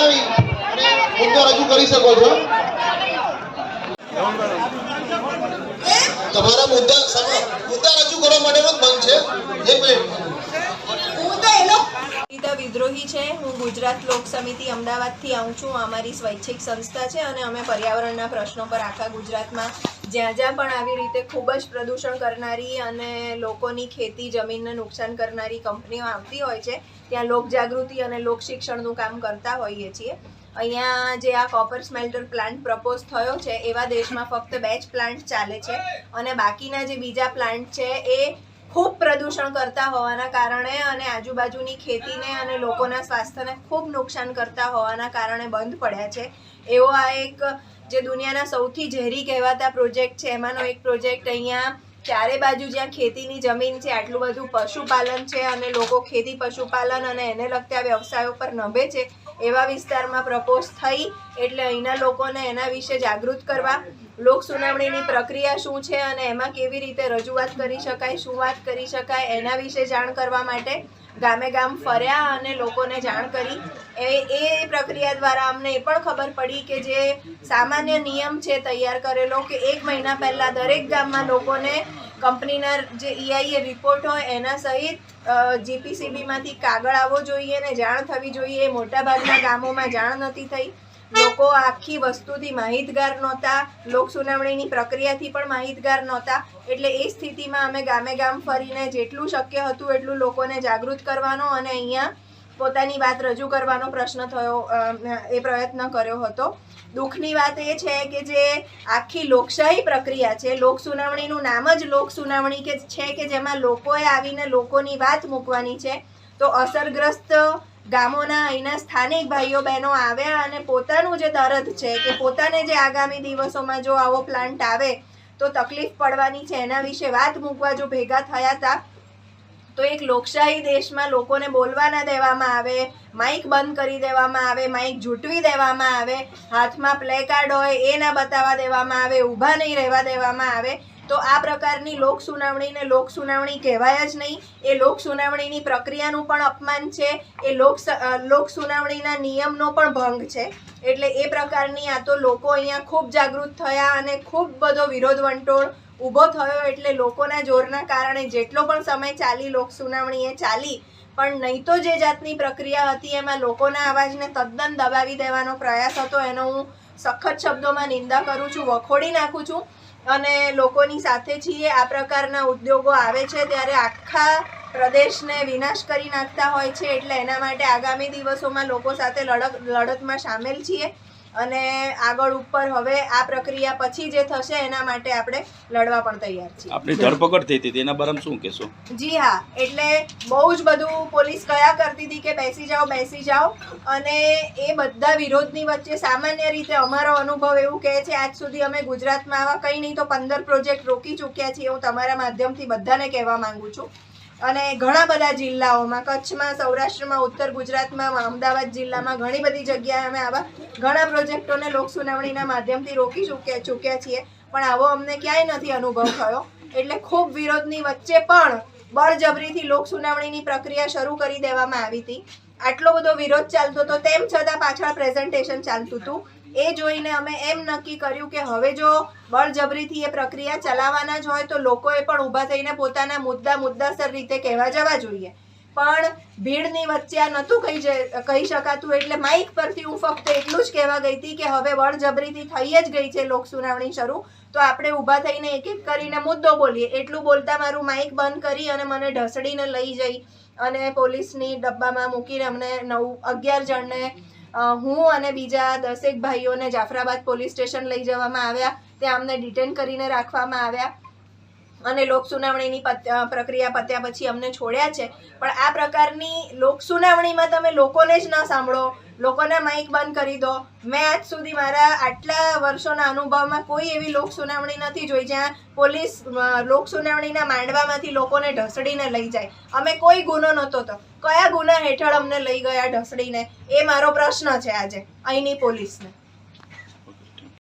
જણાવી મુદ્દો રજૂ કરી શકો છો. તમારા મુદ્દા મુદ્દા રજૂ કરવા માટે પણ બંધ છે. એક મિનિટ વિદ્રોહી છે. હું ગુજરાત લોક સમિતિ અમદાવાદથી આવું છું. અમારી સ્વૈચ્છિક સંસ્થા છે અને અમે પર્યાવરણના પ્રશ્નો પર આખા ગુજરાતમાં જ્યાં જ્યાં પણ આવી રીતે ખૂબ જ પ્રદૂષણ કરનારી અને લોકોની ખેતી, જમીનને નુકસાન કરનારી કંપનીઓ આવતી હોય છે, ત્યાં લોક જાગૃતિ અને લોક શિક્ષણનું કામ કરતા હોઈએ છીએ. અહીંયા જે આ કોપર સ્મેલ્ટર પ્લાન્ટ પ્રપોઝ થયો છે, એવા દેશમાં ફક્ત બે જ પ્લાન્ટ ચાલે છે અને બાકીના જે બીજા પ્લાન્ટ છે, એ ખૂબ પ્રદૂષણ કરતા હોવાના કારણે અને આજુબાજુની ખેતીને અને લોકોના સ્વાસ્થ્યને ખૂબ નુકસાન કરતા હોવાના કારણે બંધ પડ્યા છે. એવો આ એક જે દુનિયાના સૌથી ઝેરી કહેવાતા પ્રોજેક્ટ છે, એમાંનો એક પ્રોજેક્ટ અહીંયા ચારે બાજુ જ્યાં ખેતીની જમીન છે, આટલું બધું પશુપાલન છે અને લોકો ખેતી પશુપાલન અને એને લગતા વ્યવસાયો પર નભે છે. એવા વિસ્તારમાં પ્રપોઝ થઈ એટલે અહીંના લોકોને એના વિશે જાગૃત કરવા. લોક સુનાવણીની પ્રક્રિયા શું છે અને એમાં કેવી રીતે રજૂઆત કરી શકાય, શું વાત કરી શકાય, એના વિશે જાણ કરવા માટે ગામે ગામ ફર્યા અને લોકોને જાણ કરી. એ એ પ્રક્રિયા દ્વારા અમને એ પણ ખબર પડી કે જે સામાન્ય નિયમ છે તૈયાર કરેલો કે એક મહિના પહેલાં દરેક ગામમાં લોકોને કંપનીના જે ઈઆઈએ રિપોર્ટ હોય એના સહિત જીપીસીબીમાંથી કાગળ આવવો જોઈએ ને જાણ થવી જોઈએ. મોટાભાગના ગામોમાં જાણ નથી થઈ. લોકો આખી વસ્તુથી માહિતગાર નહોતા. લોક સુનાવણીની પ્રક્રિયાથી પણ માહિતગાર નહોતા. એટલે એ સ્થિતિમાં અમે ગામે ગામ ફરીને જેટલું શક્ય હતું એટલું લોકોને જાગૃત કરવાનો અને અહીંયા પોતાની વાત રજૂ કરવાનો પ્રશ્ન થયો એ પ્રયત્ન કર્યો હતો. દુઃખની વાત એ છે કે જે આખી લોકશાહી પ્રક્રિયા છે, લોક સુનાવણીનું નામ જ લોક સુનાવણી કે છે કે જેમાં લોકોએ આવીને લોકોની વાત મૂકવાની છે, તો અસરગ્રસ્ત ગામોના અહીંના સ્થાનિક ભાઈઓ બહેનો આવ્યા અને પોતાનું જે દરદ છે કે પોતાને જે આગામી દિવસોમાં જો આવો પ્લાન્ટ આવે, તો તકલીફ પડવાની છે. એના વિશે વાત મૂકવા જો ભેગા થયા હતા તો એક લોકશાહી દેશમાં લોકોને બોલવા ના દેવામાં આવે માઇક બંધ કરી દેવામાં આવે માઇક ઝૂંટવી દેવામાં આવે, હાથમાં પ્લે કાર્ડ હોય એ ના બતાવવા દેવામાં આવે, ઊભા નહીં રહેવા દેવામાં આવે, તો આ પ્રકારની લોક સુનાવણીને લોક સુનાવણી કહેવાય જ નહીં. એ લોક સુનાવણીની પ્રક્રિયાનું પણ અપમાન છે. એ લોક લોક સુનાવણીના નિયમનો પણ ભંગ છે. એટલે એ પ્રકારની આ તો લોકો અહીંયા ખૂબ જાગૃત થયા અને ખૂબ બધો વિરોધ વંટોળ ઊભો થયો એટલે લોકોના જોરના કારણે જેટલો પણ સમય ચાલી લોક સુનાવણી એ ચાલી, પણ નહીં તો જે જાતની પ્રક્રિયા હતી એમાં લોકોના અવાજને તદ્દન દબાવી દેવાનો પ્રયાસ હતો. એનો હું સખત શબ્દોમાં નિંદા કરું છું, વખોડી નાખું છું. અને લોકોની સાથે છીએ, આ પ્રકારના ઉદ્યોગો આવે છે ત્યારે આખા પ્રદેશને વિનાશ કરી નાખતા હોય છે એટલે એના માટે આગામી દિવસોમાં લોકો સાથે લડત લડતમાં સામેલ છીએ. અને આગળ ઉપર હવે આ પ્રક્રિયા પછી જે થશે એના માટે આપણે લડવા પણ તૈયાર છીએ. આપણી ધરપકડ થઈ હતી તેના બારામાં શું કહેશો? જી હા એટલે બહુ જ બધું પોલીસ કયા કરતી હતી કે બેસી જાઓ બેસી જાઓ અને એ બધા વિરોધની વચ્ચે સામાન્ય રીતે અમારો અનુભવ એવું કહે છે આજ સુધી અમે ગુજરાતમાં આવા કંઈ નહીં તો પંદર પ્રોજેક્ટ રોકી ચૂક્યા છીએ. હું તમારા માધ્યમથી બધાને કહેવા માંગુ છું. અને ઘણા બધા જિલ્લાઓમાં કચ્છમાં સૌરાષ્ટ્રમાં ઉત્તર ગુજરાતમાં અમદાવાદ જિલ્લામાં ઘણી બધી જગ્યાએ અમે આવા ઘણા પ્રોજેક્ટોને લોક સુનાવણીના માધ્યમથી રોકી ચૂક્યા ચૂક્યા છીએ, પણ આવો અમને ક્યાંય નથી અનુભવ થયો. એટલે ખૂબ વિરોધની વચ્ચે પણ બળજબરીથી લોક સુનાવણીની પ્રક્રિયા શરૂ કરી દેવામાં આવી હતી. આટલો બધો વિરોધ ચાલતો હતો, તેમ છતાં પાછળ પ્રેઝન્ટેશન ચાલતું હતું. એ જોઈને અમે એમ નક્કી કર્યું કે હવે જો બળજબરીથી એ પ્રક્રિયા ચલાવવાના જ હોય તો લોકોએ પણ ઊભા થઈને પોતાના મુદ્દા મુદ્દાસર રીતે કહેવા જવા જોઈએ. પણ ભીડની વચ્ચે આ નહોતું કહી કહી શકાતું. એટલે માઇક પરથી હું ફક્ત એટલું જ કહેવા ગઈ હતી કે હવે બળજબરીથી થઈ જ ગઈ છે લોક સુનાવણી શરૂ. તો આપણે ઊભા થઈને એક એક કરીને મુદ્દો બોલીએ. એટલું બોલતા મારું માઇક બંધ કરી અને મને ઢસડીને લઈ જઈ અને પોલીસની ડબ્બામાં મૂકીને અમને નવ, અગિયાર જણને હું અને બીજા દસેક ભાઈઓને જાફરાબાદ પોલીસ સ્ટેશન લઈ જવામાં આવ્યા. ત્યાં અમને ડિટેન કરીને રાખવામાં આવ્યા. અને લોક સુનાવણીની પ્રક્રિયા પત્યા પછી અમને છોડ્યા છે. પણ આ પ્રકારની લોક સુનાવણીમાં તમે લોકોને જ ન સાંભળો. લોકોના માઇક બંધ કરી દો. મેં આજ સુધી મારા આટલા વર્ષોના અનુભવમાં કોઈ એવી લોક સુનાવણી નથી જોઈ જ્યાં પોલીસ લોક સુનાવણીના માંડવામાંથી લોકોને ઢસડીને લઈ જાય. અમે કોઈ ગુનો નહોતો તો. કયા ગુના હેઠળ અમને લઈ ગયા ઢસડીને? એ મારો પ્રશ્ન છે આજે અહીંની પોલીસને.